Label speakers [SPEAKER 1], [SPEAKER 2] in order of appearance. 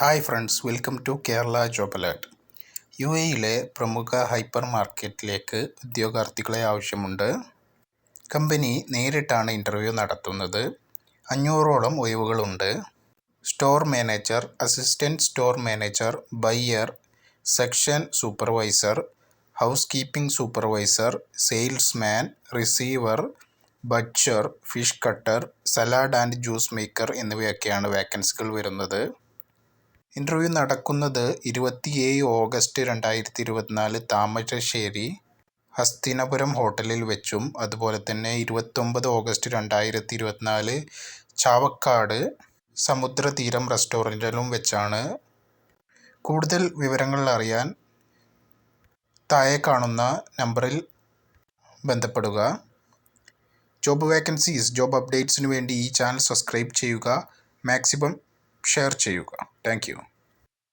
[SPEAKER 1] Hi friends welcome to Kerala job alert U എയിലെ പ്രമുഖ hyper മാർക്കറ്റിലേക്ക് ഉദ്യോഗാർത്ഥികളെ ആവശ്യമുണ്ട്. കമ്പനി നേരിട്ടാണ് ഇന്റർവ്യൂ നടത്തുന്നത്. അഞ്ഞൂറോളം ഒഴിവുകളുണ്ട്. Store manager assistant store manager buyer section supervisor housekeeping supervisor salesman receiver butcher fish cutter salad and juice maker എന്നിവയൊക്കെയാണ് വേക്കൻസികൾ വരുന്നത്. ഇന്റർവ്യൂ നടക്കുന്നത് ഇരുപത്തിയേഴ് ഓഗസ്റ്റ് രണ്ടായിരത്തി ഇരുപത്തിനാല് താമരശ്ശേരി ഹസ്തിനപുരം ഹോട്ടലിൽ വെച്ചും അതുപോലെ തന്നെ ഇരുപത്തൊമ്പത് ഓഗസ്റ്റ് രണ്ടായിരത്തി ഇരുപത്തിനാല് ചാവക്കാട് സമുദ്രതീരം റെസ്റ്റോറന്റിലും വെച്ചാണ്. കൂടുതൽ വിവരങ്ങൾ അറിയാൻ താഴെ കാണുന്ന നമ്പറിൽ ബന്ധപ്പെടുക. ജോബ് വേക്കൻസീസ് ജോബ് അപ്ഡേറ്റ്സിന് വേണ്ടി ഈ ചാനൽ സബ്സ്ക്രൈബ് ചെയ്യുക. മാക്സിമം ഷെയർ ചെയ്യുക. താങ്ക്